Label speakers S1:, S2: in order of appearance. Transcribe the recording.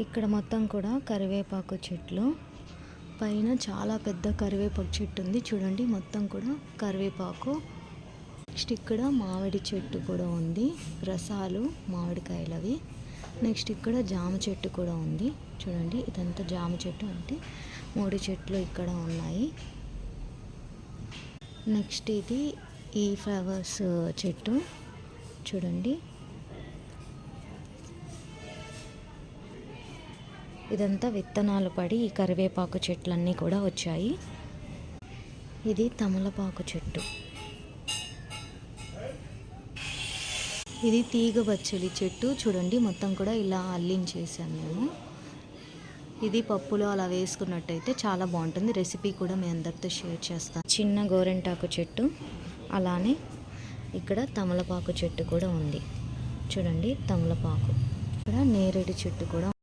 S1: ఇక్కడ మొత్తం కూడా కరివేపాకు చెట్లు. పైన చాలా పెద్ద కరివేపాకు చెట్టు ఉంది. చూడండి మొత్తం కూడా కరివేపాకు. నెక్స్ట్ ఇక్కడ మామిడి చెట్టు కూడా ఉంది. రసాలు మామిడికాయలవి. నెక్స్ట్ ఇక్కడ జామ చెట్టు కూడా ఉంది. చూడండి ఇదంతా జామ చెట్టు అంటే మూడు చెట్లు ఇక్కడ ఉన్నాయి. నెక్స్ట్ ఇది ఈ ఫ్లవర్స్ చెట్టు. చూడండి ఇదంతా విత్తనాలు పడి ఈ కరివేపాకు చెట్లన్నీ కూడా వచ్చాయి. ఇది తమలపాకు చెట్టు. ఇది తీగ బచ్చలి చెట్టు. చూడండి మొత్తం కూడా ఇలా అల్లించేసాం మేము. ఇది పప్పులో అలా వేసుకున్నట్టయితే చాలా బాగుంటుంది. రెసిపీ కూడా మీ అందరితో షేర్ చేస్తాను చిన్న గోరెంటాకు చెట్టు. అలానే ఇక్కడ తమలపాకు చెట్టు కూడా ఉంది. చూడండి తమలపాకు. ఇక్కడ నేరేడు చెట్టు కూడా